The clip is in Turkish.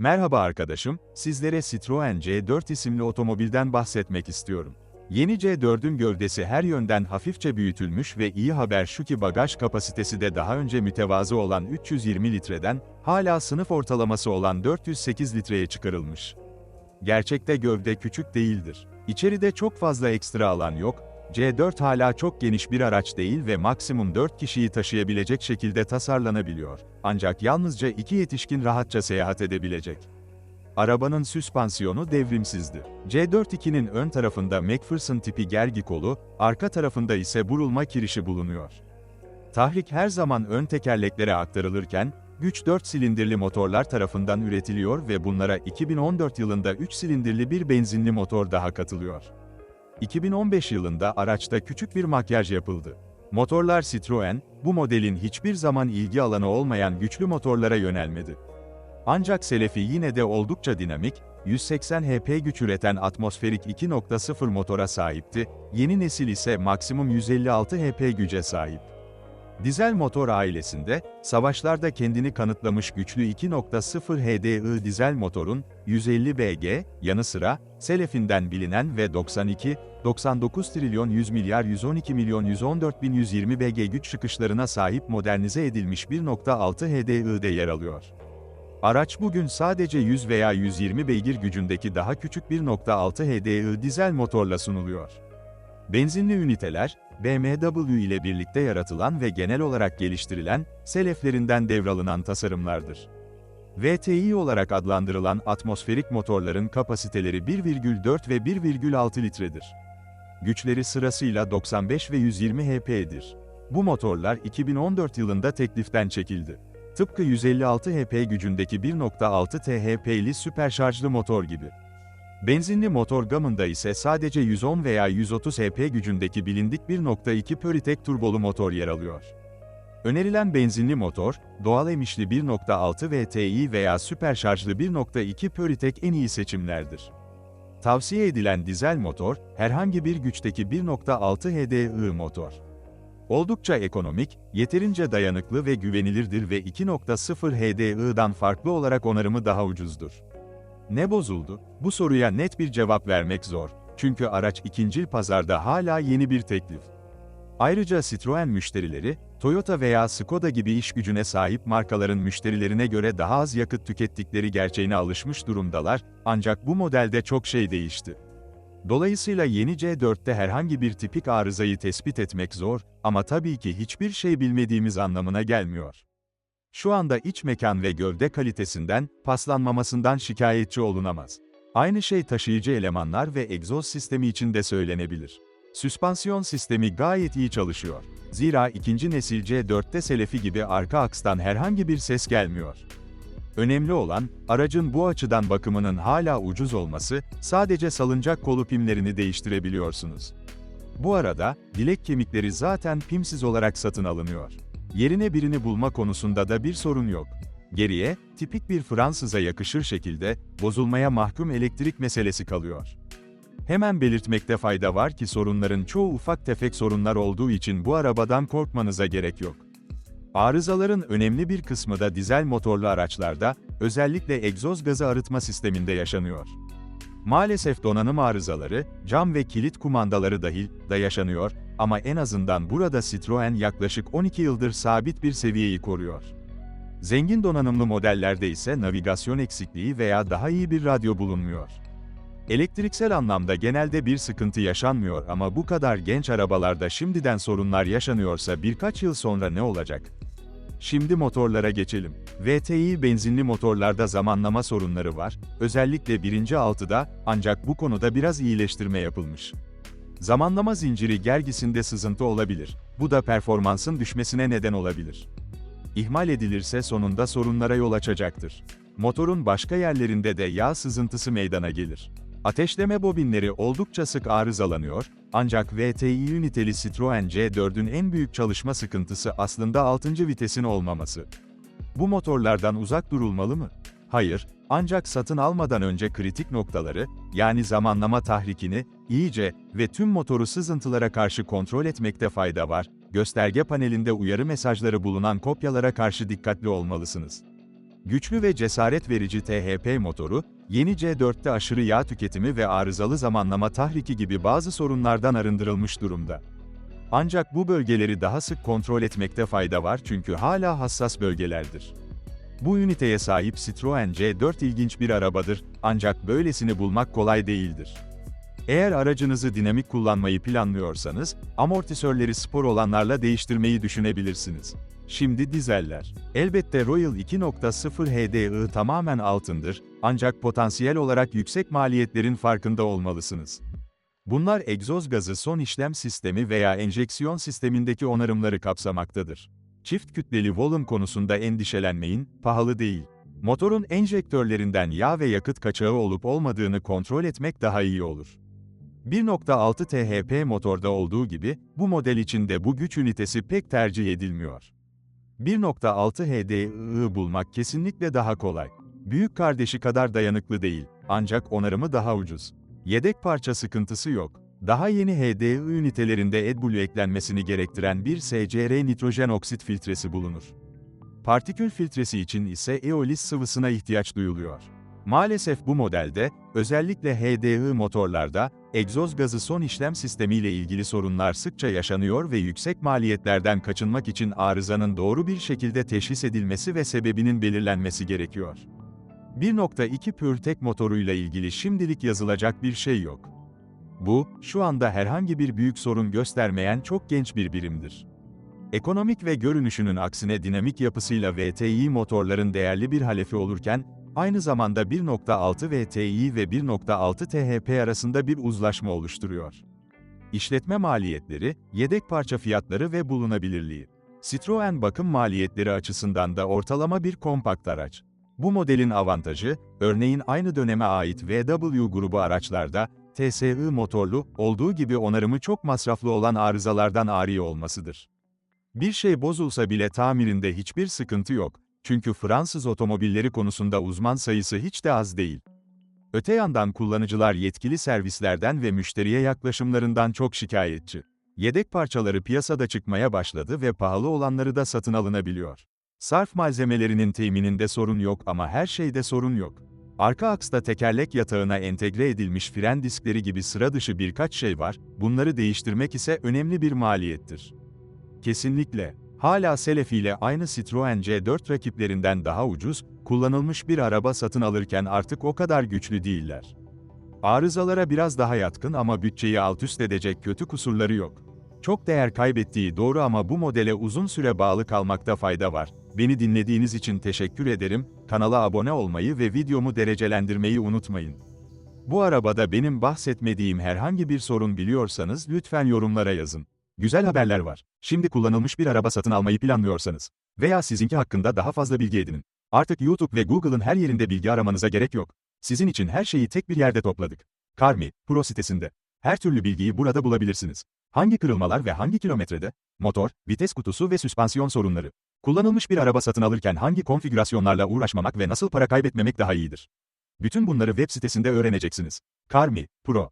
Merhaba arkadaşım, sizlere Citroen C4 isimli otomobilden bahsetmek istiyorum. Yeni C4'ün gövdesi her yönden hafifçe büyütülmüş ve iyi haber şu ki bagaj kapasitesi de daha önce mütevazı olan 320 litreden, hala sınıf ortalaması olan 408 litreye çıkarılmış. Gerçekte gövde küçük değildir. İçeride çok fazla ekstra alan yok, C4 hala çok geniş bir araç değil ve maksimum 4 kişiyi taşıyabilecek şekilde tasarlanabiliyor. Ancak yalnızca iki yetişkin rahatça seyahat edebilecek. Arabanın süspansiyonu devrimsizdi. C42'nin ön tarafında McPherson tipi gergi kolu, arka tarafında ise burulma kirişi bulunuyor. Tahrik her zaman ön tekerleklere aktarılırken, güç 4 silindirli motorlar tarafından üretiliyor ve bunlara 2014 yılında 3 silindirli bir benzinli motor daha katılıyor. 2015 yılında araçta küçük bir makyaj yapıldı. Motorlar Citroen, bu modelin hiçbir zaman ilgi alanı olmayan güçlü motorlara yönelmedi. Ancak Selefi yine de oldukça dinamik, 180 HP güç üreten atmosferik 2.0 motora sahipti, yeni nesil ise maksimum 156 HP güce sahip. Dizel motor ailesinde, savaşlarda kendini kanıtlamış güçlü 2.0 HDI dizel motorun, 150 BG, yanı sıra, Selefinden bilinen ve 92, 99 trilyon 100 milyar 112 milyon 114 bin 120 BG güç çıkışlarına sahip modernize edilmiş 1.6 HDI'de yer alıyor. Araç bugün sadece 100 veya 120 beygir gücündeki daha küçük 1.6 HDI dizel motorla sunuluyor. Benzinli üniteler, BMW ile birlikte yaratılan ve genel olarak geliştirilen, seleflerinden devralınan tasarımlardır. VTI olarak adlandırılan atmosferik motorların kapasiteleri 1,4 ve 1,6 litredir. Güçleri sırasıyla 95 ve 120 HP'dir. Bu motorlar 2014 yılında tekliften çekildi. Tıpkı 156 HP gücündeki 1.6 THP'li süperşarjlı motor gibi. Benzinli motor gamında ise sadece 110 veya 130 HP gücündeki bilindik 1.2 Pöritek turbolu motor yer alıyor. Önerilen benzinli motor, doğal emişli 1.6 VTI veya süperşarjlı 1.2 Pöritek en iyi seçimlerdir. Tavsiye edilen dizel motor, herhangi bir güçteki 1.6 HDI motor. Oldukça ekonomik, yeterince dayanıklı ve güvenilirdir ve 2.0 HDI'dan farklı olarak onarımı daha ucuzdur. Ne bozuldu? Bu soruya net bir cevap vermek zor. Çünkü araç ikincil pazarda hala yeni bir teklif. Ayrıca Citroen müşterileri, Toyota veya Skoda gibi iş gücüne sahip markaların müşterilerine göre daha az yakıt tükettikleri gerçeğine alışmış durumdalar, ancak bu modelde çok şey değişti. Dolayısıyla yeni C4'te herhangi bir tipik arızayı tespit etmek zor, ama tabii ki hiçbir şey bilmediğimiz anlamına gelmiyor. Şu anda iç mekan ve gövde kalitesinden, paslanmamasından şikayetçi olunamaz. Aynı şey taşıyıcı elemanlar ve egzoz sistemi için de söylenebilir. Süspansiyon sistemi gayet iyi çalışıyor. Zira ikinci nesil C4'te Selefi gibi arka akstan herhangi bir ses gelmiyor. Önemli olan, aracın bu açıdan bakımının hala ucuz olması, sadece salıncak kolu pimlerini değiştirebiliyorsunuz. Bu arada, dilek kemikleri zaten pimsiz olarak satın alınıyor. Yerine birini bulma konusunda da bir sorun yok. Geriye, tipik bir Fransız'a yakışır şekilde, bozulmaya mahkum elektrik meselesi kalıyor. Hemen belirtmekte fayda var ki sorunların çoğu ufak tefek sorunlar olduğu için bu arabadan korkmanıza gerek yok. Arızaların önemli bir kısmı da dizel motorlu araçlarda, özellikle egzoz gazı arıtma sisteminde yaşanıyor. Maalesef donanım arızaları, cam ve kilit kumandaları dahil, da yaşanıyor ama en azından burada Citroen yaklaşık 12 yıldır sabit bir seviyeyi koruyor. Zengin donanımlı modellerde ise navigasyon eksikliği veya daha iyi bir radyo bulunmuyor. Elektriksel anlamda genelde bir sıkıntı yaşanmıyor ama bu kadar genç arabalarda şimdiden sorunlar yaşanıyorsa birkaç yıl sonra ne olacak? Şimdi motorlara geçelim. VTI benzinli motorlarda zamanlama sorunları var, özellikle birinci altıda, ancak bu konuda biraz iyileştirme yapılmış. Zamanlama zinciri gergisinde sızıntı olabilir. Bu da performansın düşmesine neden olabilir. İhmal edilirse sonunda sorunlara yol açacaktır. Motorun başka yerlerinde de yağ sızıntısı meydana gelir. Ateşleme bobinleri oldukça sık arızalanıyor, ancak VTI üniteli Citroen C4'ün en büyük çalışma sıkıntısı aslında 6. vitesin olmaması. Bu motorlardan uzak durulmalı mı? Hayır, ancak satın almadan önce kritik noktaları, yani zamanlama tahrikini, iyice ve tüm motoru sızıntılara karşı kontrol etmekte fayda var, gösterge panelinde uyarı mesajları bulunan kopyalara karşı dikkatli olmalısınız. Güçlü ve cesaret verici THP motoru, yeni C4'te aşırı yağ tüketimi ve arızalı zamanlama tahriki gibi bazı sorunlardan arındırılmış durumda. Ancak bu bölgeleri daha sık kontrol etmekte fayda var çünkü hala hassas bölgelerdir. Bu üniteye sahip Citroen C4 ilginç bir arabadır, ancak böylesini bulmak kolay değildir. Eğer aracınızı dinamik kullanmayı planlıyorsanız, amortisörleri spor olanlarla değiştirmeyi düşünebilirsiniz. Şimdi dizeller. Elbette Royal 2.0 HDI tamamen altındır, ancak potansiyel olarak yüksek maliyetlerin farkında olmalısınız. Bunlar egzoz gazı son işlem sistemi veya enjeksiyon sistemindeki onarımları kapsamaktadır. Çift kütleli volüm konusunda endişelenmeyin, pahalı değil. Motorun enjektörlerinden yağ ve yakıt kaçağı olup olmadığını kontrol etmek daha iyi olur. 1.6 THP motorda olduğu gibi, bu model için de bu güç ünitesi pek tercih edilmiyor. 1.6 HDI bulmak kesinlikle daha kolay. Büyük kardeşi kadar dayanıklı değil, ancak onarımı daha ucuz. Yedek parça sıkıntısı yok. Daha yeni HDI ünitelerinde AdBlue eklenmesini gerektiren bir SCR nitrojen oksit filtresi bulunur. Partikül filtresi için ise eolis sıvısına ihtiyaç duyuluyor. Maalesef bu modelde, özellikle HDI motorlarda, egzoz gazı son işlem sistemiyle ilgili sorunlar sıkça yaşanıyor ve yüksek maliyetlerden kaçınmak için arızanın doğru bir şekilde teşhis edilmesi ve sebebinin belirlenmesi gerekiyor. 1.2 PureTech motoruyla ilgili şimdilik yazılacak bir şey yok. Bu, şu anda herhangi bir büyük sorun göstermeyen çok genç bir birimdir. Ekonomik ve görünüşünün aksine dinamik yapısıyla VTI motorların değerli bir halefi olurken, aynı zamanda 1.6 VTI ve 1.6 THP arasında bir uzlaşma oluşturuyor. İşletme maliyetleri, yedek parça fiyatları ve bulunabilirliği. Citroen bakım maliyetleri açısından da ortalama bir kompakt araç. Bu modelin avantajı, örneğin aynı döneme ait VW grubu araçlarda, TSI motorlu, olduğu gibi onarımı çok masraflı olan arızalardan ari olmasıdır. Bir şey bozulsa bile tamirinde hiçbir sıkıntı yok. Çünkü Fransız otomobilleri konusunda uzman sayısı hiç de az değil. Öte yandan kullanıcılar yetkili servislerden ve müşteriye yaklaşımlarından çok şikayetçi. Yedek parçaları piyasada çıkmaya başladı ve pahalı olanları da satın alınabiliyor. Sarf malzemelerinin temininde sorun yok ama her şeyde sorun yok. Arka aksta tekerlek yatağına entegre edilmiş fren diskleri gibi sıra dışı birkaç şey var, bunları değiştirmek ise önemli bir maliyettir. Kesinlikle. Hala Selefi ile aynı Citroen C4 rakiplerinden daha ucuz, kullanılmış bir araba satın alırken artık o kadar güçlü değiller. Arızalara biraz daha yatkın ama bütçeyi alt üst edecek kötü kusurları yok. Çok değer kaybettiği doğru ama bu modele uzun süre bağlı kalmakta fayda var. Beni dinlediğiniz için teşekkür ederim, kanala abone olmayı ve videomu derecelendirmeyi unutmayın. Bu arabada benim bahsetmediğim herhangi bir sorun biliyorsanız lütfen yorumlara yazın. Güzel haberler var. Şimdi kullanılmış bir araba satın almayı planlıyorsanız veya sizinki hakkında daha fazla bilgi edinin. Artık YouTube ve Google'ın her yerinde bilgi aramanıza gerek yok. Sizin için her şeyi tek bir yerde topladık. Carmi Pro sitesinde. Her türlü bilgiyi burada bulabilirsiniz. Hangi kırılmalar ve hangi kilometrede? Motor, vites kutusu ve süspansiyon sorunları. Kullanılmış bir araba satın alırken hangi konfigürasyonlarla uğraşmamak ve nasıl para kaybetmemek daha iyidir? Bütün bunları web sitesinde öğreneceksiniz. Carmi Pro